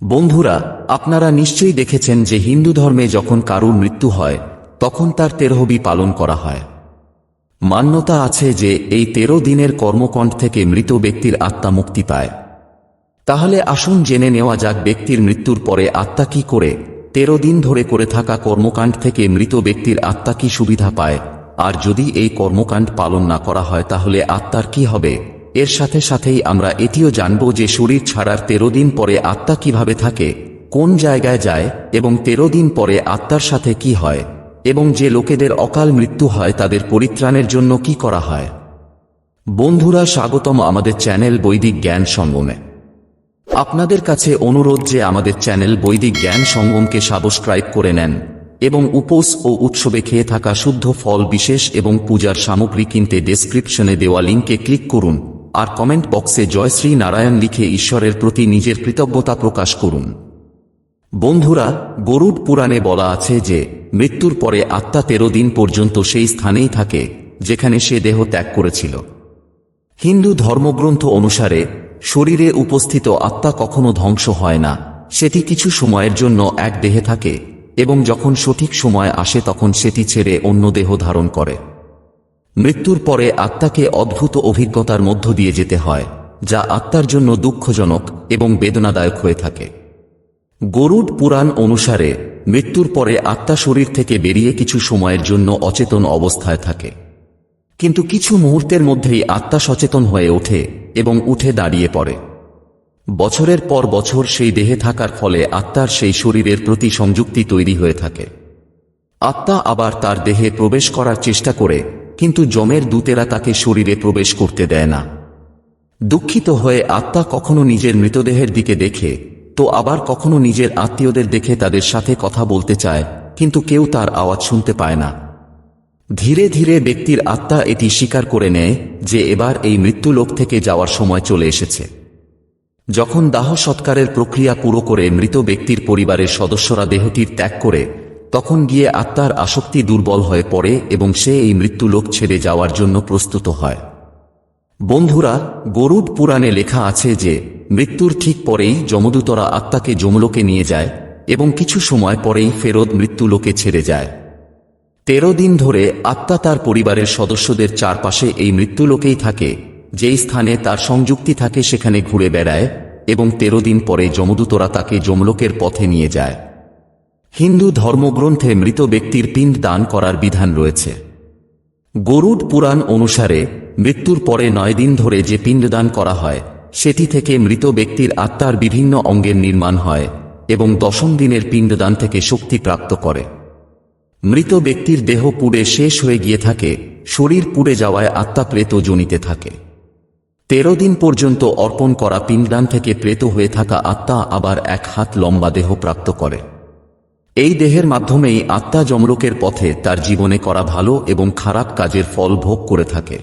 বন্ধুরা, আপনারা নিশ্চয়ই দেখেছেন যে হিন্দু ধর্মে যখন কারুর মৃত্যু হয়, তখন তার তেরহবি পালন করা হয়। মান্যতা আছে যে এই তেরো দিনের কর্মকণ্ঠ থেকে মৃত ব্যক্তির আত্মা মুক্তি পায়। তাহলে আসুন জেনে নেওয়া যাক ব্যক্তির মৃত্যুর পরে আত্মা কি করে, তেরো দিন ধরে করে থাকা কর্মকাণ্ড থেকে মৃত ব্যক্তির আত্মা কি সুবিধা পায়, আর যদি এই কর্মকাণ্ড পালন না করা হয় তাহলে আত্মার কি হবে? এর সাথে সাথেই আমরা এটিও জানব যে শরীর ছাড়ার তেরো দিন পরে আত্মা কীভাবে থাকে, কোন জায়গায় যায় এবং তেরো দিন পরে আত্মার সাথে কি হয়, এবং যে লোকেদের অকাল মৃত্যু হয় তাদের পরিত্রাণের জন্য কি করা হয়। বন্ধুরা, স্বাগতম আমাদের চ্যানেল বৈদিক জ্ঞান সঙ্গমে। আপনাদের কাছে অনুরোধ যে আমাদের চ্যানেল বৈদিক জ্ঞান সঙ্গমকে সাবস্ক্রাইব করে নেন এবং উপোস ও উৎসবে খেয়ে থাকা শুদ্ধ ফল বিশেষ এবং পূজার সামগ্রী কিনতে ডেসক্রিপশনে দেওয়া লিঙ্কে ক্লিক করুন। আর কমেন্ট বক্সে জয় শ্রী নারায়ণ লিখে ঈশ্বরের প্রতি নিজের কৃতজ্ঞতা প্রকাশ করুন। বন্ধুরা, গরুড পুরাণে বলা আছে যে, মৃত্যুর পরে আত্মা তেরো দিন পর্যন্ত সেই স্থানেই থাকে, যেখানে সে দেহ ত্যাগ করেছিল। হিন্দু ধর্মগ্রন্থ অনুসারে, শরীরে উপস্থিত আত্মা কখনো ধ্বংস হয় না, সেটি কিছু সময়ের জন্য এক দেহে থাকে, এবং যখন সঠিক সময় আসে তখন সেটি ছেড়ে অন্য দেহ ধারণ করে। মৃত্যুর পরে আত্মাকে অদ্ভুত অভিজ্ঞতার মধ্য দিয়ে যেতে হয়, যা আত্মার জন্য দুঃখজনক এবং বেদনাদায়ক হয়ে থাকে। গরুড পুরাণ অনুসারে, মৃত্যুর পরে আত্মা শরীর থেকে বেরিয়ে কিছু সময়ের জন্য অচেতন অবস্থায় থাকে। কিন্তু কিছু মুহূর্তের মধ্যেই আত্মা সচেতন হয়ে ওঠে এবং উঠে দাঁড়িয়ে পড়ে। বছরের পর বছর সেই দেহে থাকার ফলে আত্মার সেই শরীরের প্রতি সংযুক্তি তৈরি হয়ে থাকে। আত্মা আবার তার দেহে প্রবেশ করার চেষ্টা করে কিন্তু জমের দূতেরা তাকে শরীরে প্রবেশ করতে দেয় না। দুঃখিত হয়ে আত্মা কখনো নিজের মৃতদেহের দিকে দেখে, তো আবার কখনো নিজের আত্মীয়দের দেখে তাদের সাথে কথা বলতে চায়, কিন্তু কেউ তার আওয়াজ শুনতে পায় না। ধীরে ধীরে ব্যক্তির আত্মা এটি স্বীকার করে নেয় যে এবার এই মৃত্যু লোক থেকে যাওয়ার সময় চলে এসেছে। যখন দাহ সৎকারের প্রক্রিয়া পুরো করে মৃত ব্যক্তির পরিবারের সদস্যরা দেহটির ত্যাগ করে তখন গিয়ে আত্মার আসক্তি দুর্বল হয়ে পড়ে এবং সে এই মৃত্যুলোক ছেড়ে যাওয়ার জন্য প্রস্তুত হয়। বন্ধুরা গরুড পুরাণে লেখা আছে যে, মৃত্যুর ঠিক পরেই যমদূতরা আত্মাকে যমলোকে নিয়ে যায় এবং কিছু সময় পরেই ফেরত মৃত্যুলোকে ছেড়ে যায়। তেরো দিন ধরে আত্মা তার পরিবারের সদস্যদের চারপাশে এই মৃত্যুলোকেই থাকে, যেই স্থানে তার সংযুক্তি থাকে সেখানে ঘুরে বেড়ায় এবং তেরো দিন পরে যমদূতরা তাকে যমলোকের পথে নিয়ে যায়। হিন্দু ধর্মগ্রন্থে মৃত ব্যক্তির পিণ্ড দান করার বিধান রয়েছে। গরুড পুরাণ অনুসারে, মৃত্যুর পরে নয় দিন ধরে যে পিণ্ডদান করা হয়, সেটি থেকে মৃত ব্যক্তির আত্মার বিভিন্ন অঙ্গের নির্মাণ হয় এবং দশম দিনের পিণ্ডদান থেকে শক্তি প্রাপ্ত করে। মৃত ব্যক্তির দেহ পুড়ে শেষ হয়ে গিয়ে থাকে, শরীর পুড়ে যাওয়ায় আত্মা প্রেত জনিতে থাকে। তেরো দিন পর্যন্ত অর্পণ করা পিণ্ডদান থেকে প্রেত হয়ে থাকা আত্মা আবার এক হাত লম্বা দেহ প্রাপ্ত করে। এই দেহের মাধ্যমেই আত্মা যমলোকের পথে তার জীবনে করা ভালো এবং খারাপ কাজের ফল ভোগ করে থাকে।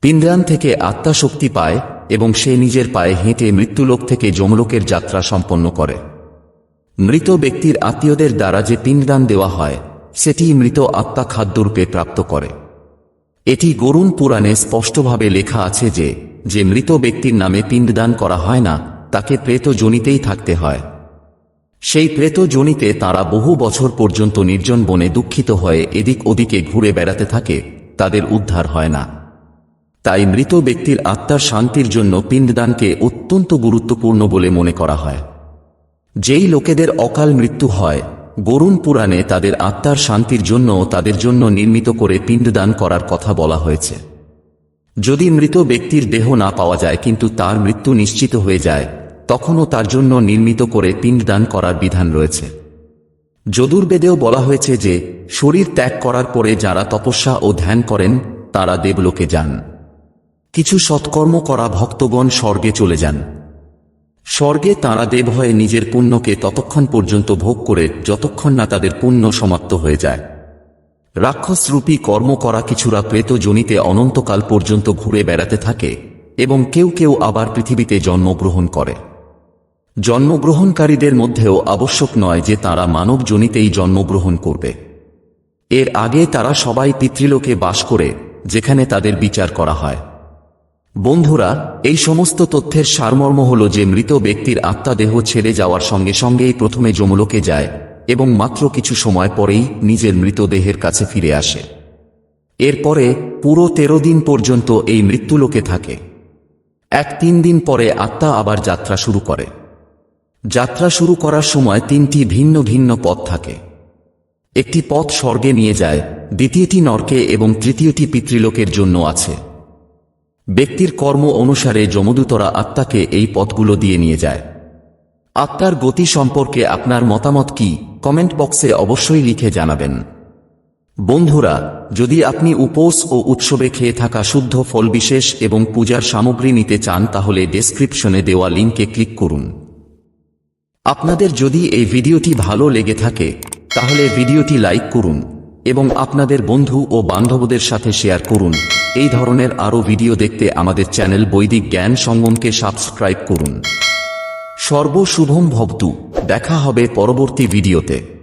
পিণ্ডদান থেকে আত্মা শক্তি পায় এবং সে নিজের পায়ে হেঁটে মৃত্যুলোক থেকে যমলোকের যাত্রা সম্পন্ন করে। মৃত ব্যক্তির আত্মীয়দের দ্বারা যে পিণ্ডদান দেওয়া হয়, সেটি মৃত আত্মা খাদ্যরূপে প্রাপ্ত করে। এটি গরুণ পুরাণে স্পষ্টভাবে লেখা আছে যে যে মৃত ব্যক্তির নামে পিণ্ডদান করা হয় না, তাকে প্রেত জনিতেই থাকতে হয়। সেই প্রেত জনিতে তারা বহু বছর পর্যন্ত নির্জন বনে দুঃখিত হয়ে এদিক ওদিকে ঘুরে বেড়াতে থাকে, তাদের উদ্ধার হয় না। তাই মৃত ব্যক্তির আত্মার শান্তির জন্য পিণ্ডদানকে অত্যন্ত গুরুত্বপূর্ণ বলে মনে করা হয়। যেই লোকেদের অকাল মৃত্যু হয় গরুণ পুরাণে তাদের আত্মার শান্তির জন্য তাদের জন্য নির্মিত করে পিণ্ডদান করার কথা বলা হয়েছে। যদি মৃত ব্যক্তির দেহ না পাওয়া যায়, কিন্তু তার মৃত্যু নিশ্চিত হয়ে যায় তখনও তার জন্য নির্মিত করে পিণ্ডদান করার বিধান রয়েছে। যদুর্বেদেও বলা হয়েছে যে, শরীর ত্যাগ করার পরে যারা তপস্যা ও ধ্যান করেন, তারা দেবলোকে যান। কিছু সৎকর্ম করা ভক্তগণ স্বর্গে চলে যান। স্বর্গে তাঁরা দেব হয়ে নিজের পুণ্যকে ততক্ষণ পর্যন্ত ভোগ করে যতক্ষণ না তাদের পুণ্য সমাপ্ত হয়ে যায়। রাক্ষসরূপী কর্ম করা কিছুরা প্রেত জনিতে অনন্তকাল পর্যন্ত ঘুরে বেড়াতে থাকে এবং কেউ কেউ আবার পৃথিবীতে জন্মগ্রহণ করে। জন্মগ্রহণকারীদের মধ্যেও আবশ্যক নয় যে তারা মানব জনিতেই জন্মগ্রহণ করবে। এর আগে তারা সবাই পিতৃলোকে বাস করে, যেখানে তাদের বিচার করা হয়। বন্ধুরা, এই সমস্ত তথ্যের সারমর্ম হল যে মৃত ব্যক্তির আত্মা দেহ ছেড়ে যাওয়ার সঙ্গে সঙ্গেই প্রথমে যমলোকে যায় এবং মাত্র কিছু সময় পরেই নিজের মৃতদেহের কাছে ফিরে আসে। এরপরে পুরো তেরো দিন পর্যন্ত এই মৃত্যুলোকে থাকে। এক তিন দিন পরে আত্মা আবার যাত্রা শুরু করে। যাত্রা শুরু করার সময় তিনটি ভিন্ন ভিন্ন পথ থাকে। একটি পথ স্বর্গে নিয়ে যায়, দ্বিতীয়টি নরকে এবং তৃতীয়টি পিতৃলোকের জন্য আছে। ব্যক্তির কর্ম অনুসারে যমদূতরা আত্মাকে এই পথগুলো দিয়ে নিয়ে যায়। আত্মার গতি সম্পর্কে আপনার মতামত কি, কমেন্ট বক্সে অবশ্যই লিখে জানাবেন। বন্ধুরা, যদি আপনি উপোস ও উৎসবে খেয়ে থাকা শুদ্ধ ফল বিশেষ এবং পূজার সামগ্রী নিতে চান তাহলে ডেসক্রিপশনে দেওয়া লিঙ্কে ক্লিক করুন। আপনাদের যদি এই ভিডিওটি ভালো লেগে থাকে, তাহলে ভিডিওটি লাইক করুন এবং আপনাদের বন্ধু ও বান্ধবদের সাথে শেয়ার করুন। এই ধরনের আরও ভিডিও দেখতে আমাদের চ্যানেল বৈদিক জ্ঞান সঙ্গমকে সাবস্ক্রাইব করুন। সর্বশুভম ভবতু। দেখা হবে পরবর্তী ভিডিওতে।